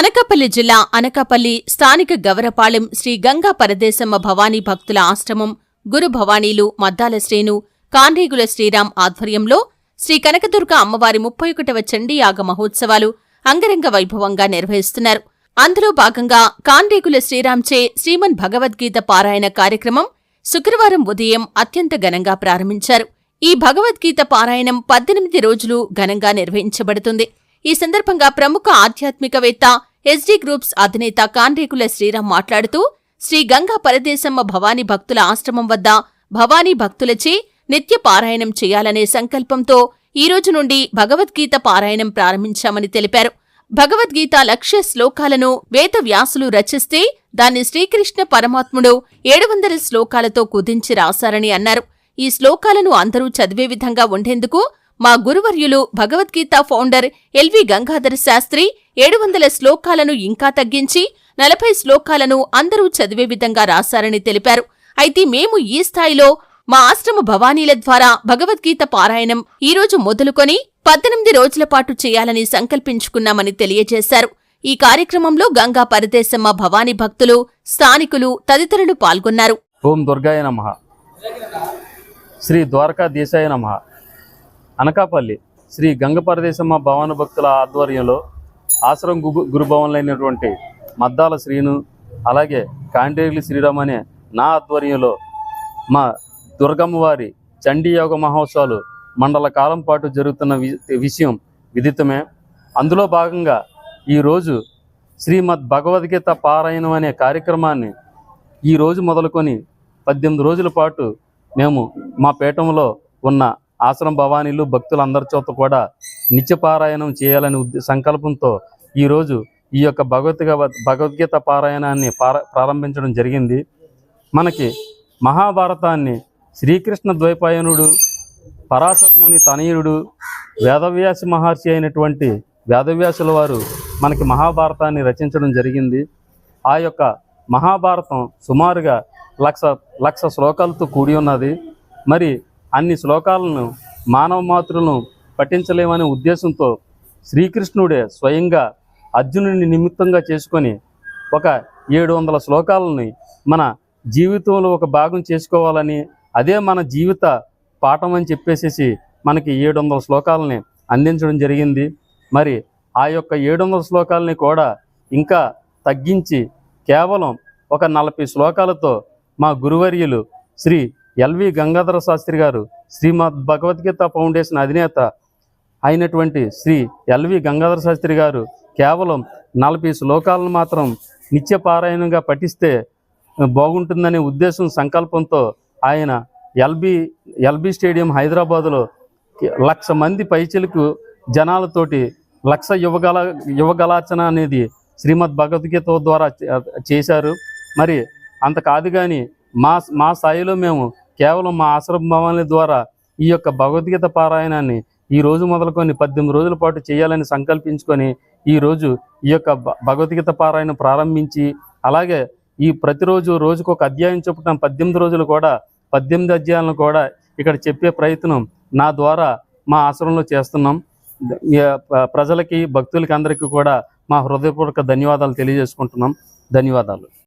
అనకాపల్లి జిల్లా అనకాపల్లి స్థానిక గవరపాలెం శ్రీ గంగా పరదేశమ్మ భవానీ భక్తుల ఆశ్రమం గురు భవానీలు మద్దాల శ్రేణు కాండ్రీగుల శ్రీరామ్ ఆధ్వర్యంలో శ్రీ కనకదుర్గ అమ్మవారి ముప్పై ఒకటవ చండీయాగ మహోత్సవాలు అంగరంగ వైభవంగా నిర్వహిస్తున్నారు. అందులో భాగంగా కాండ్రీగుల శ్రీరామ్చే శ్రీమన్ భగవద్గీత పారాయణ కార్యక్రమం శుక్రవారం ఉదయం అత్యంత ఘనంగా ప్రారంభించారు. ఈ భగవద్గీత పారాయణం పద్దెనిమిది రోజులు ఘనంగా నిర్వహించబడుతుంది. ఈ సందర్భంగా ప్రముఖ ఆధ్యాత్మికవేత్త ఎస్డీ గ్రూప్స్ అధినేత కాన్రేకుల శ్రీరామ్ మాట్లాడుతూ శ్రీ గంగా పరదేశమ్మ భవానీ భక్తుల ఆశ్రమం వద్ద భవానీ భక్తులచే నిత్య పారాయణం చేయాలనే సంకల్పంతో ఈ రోజు నుండి భగవద్గీత పారాయణం ప్రారంభించామని తెలిపారు. భగవద్గీత లక్ష్య శ్లోకాలను వేద వ్యాసులు రచిస్తే దాన్ని శ్రీకృష్ణ పరమాత్ముడు ఏడు వందల శ్లోకాలతో కుదించి రాశారని అన్నారు. ఈ శ్లోకాలను అందరూ చదివే విధంగా ఉండేందుకు మా గురువర్యులు Bhagavad Gita founder L V Gangadhara Shastri ఏడు వందల శ్లోకాలను ఇంకా తగ్గించి నలభై శ్లోకాలను అందరూ చదివే విధంగా రాశారని తెలిపారు. అయితే మేము ఈ స్థాయిలో మా ఆశ్రమ భవానీల ద్వారా భగవద్గీత పారాయణం ఈ రోజు మొదలుకొని పద్దెనిమిది రోజుల పాటు చేయాలని సంకల్పించుకున్నామని తెలియజేశారు. ఈ కార్యక్రమంలో గంగా పరదేశమ్మ భవానీ భక్తులు స్థానికులు తదితరులు పాల్గొన్నారు. ఓం దుర్గాయ నమ. శ్రీ ద్వారకా దేశాయ నమ. అనకాపల్లి శ్రీ గంగపరదేశమ్మ భవాని భక్తుల ఆధ్వర్యంలో ఆశ్రమం గురుభవన్లో అయినటువంటి మద్దాల శ్రీను అలాగే కాండేలి శ్రీరామ్ అనే నా ఆధ్వర్యంలో మా దుర్గమ్మ వారి చండీ యోగ మహోత్సవాలు మండల కాలం పాటు జరుగుతున్న వి- విషయం విదితమే. అందులో భాగంగా ఈరోజు శ్రీమద్ భగవద్గీత పారాయణం అనే కార్యక్రమాన్ని ఈ రోజు మొదలుకొని పద్దెనిమిది రోజుల పాటు మేము మా పీఠంలో ఉన్న ఆశ్రమ భవానీలు భక్తులందరి చోత కూడా నిత్యపారాయణం చేయాలని సంకల్పంతో ఈరోజు ఈ యొక్క భగవద్గ భగవద్గీత పారాయణాన్ని పార ప్రారంభించడం జరిగింది. మనకి మహాభారతాన్ని శ్రీకృష్ణ ద్వైపాయనుడు పరాశరముని తనయుడు వేదవ్యాసి మహర్షి అయినటువంటి వేదవ్యాసుల వారు మనకి మహాభారతాన్ని రచించడం జరిగింది. ఆ యొక్క మహాభారతం సుమారుగా లక్ష లక్ష శ్లోకాలతో కూడి ఉన్నది. మరి అన్ని శ్లోకాలను మానవ మాతృలను పఠించలేమనే ఉద్దేశంతో శ్రీకృష్ణుడే స్వయంగా అర్జునుడిని నిమిత్తంగా చేసుకొని ఒక ఏడు వందల శ్లోకాలని మన జీవితంలో ఒక భాగం చేసుకోవాలని అదే మన జీవిత పాఠం అని చెప్పేసేసి మనకి ఏడు వందల శ్లోకాలని అందించడం జరిగింది. మరి ఆ యొక్క ఏడు వందల శ్లోకాలని కూడా ఇంకా తగ్గించి కేవలం ఒక నలభై శ్లోకాలతో మా గురువర్యులు శ్రీ ఎల్వి గంగాధర శాస్త్రి గారు శ్రీమద్ భగవద్గీత ఫౌండేషన్ అధినేత అయినటువంటి శ్రీ ఎల్వి గంగాధర శాస్త్రి గారు కేవలం నలభై శ్లోకాలను మాత్రం నిత్యపారాయణంగా పఠిస్తే బాగుంటుందనే ఉద్దేశం సంకల్పంతో ఆయన ఎల్బి ఎల్బి స్టేడియం హైదరాబాదులో లక్ష మంది పైచిలకు జనాలతోటి లక్ష యువగల యువగలార్చన అనేది శ్రీమద్ భగవద్గీత ద్వారా చేశారు. మరి అంత కాదు కానీ మా మా స్థాయిలో మేము కేవలం మా ఆశ్రమ భవనాల ద్వారా ఈ యొక్క భగవద్గీత పారాయణాన్ని ఈ రోజు మొదలుకొని పద్దెనిమిది రోజుల పాటు చేయాలని సంకల్పించుకొని ఈ రోజు ఈ యొక్క భ- భగవద్గీత పారాయణ ప్రారంభించి అలాగే ఈ ప్రతిరోజు రోజుకు ఒక అధ్యాయం చొప్పున పద్దెనిమిది రోజులు కూడా పద్దెనిమిది అధ్యాయాలను కూడా ఇక్కడ చెప్పే ప్రయత్నం నా ద్వారా మా ఆశ్రమంలో చేస్తున్నాం. ప్రజలకి భక్తులకి అందరికీ కూడా మా హృదయపూర్వక ధన్యవాదాలు తెలియజేసుకుంటున్నాం. ధన్యవాదాలు.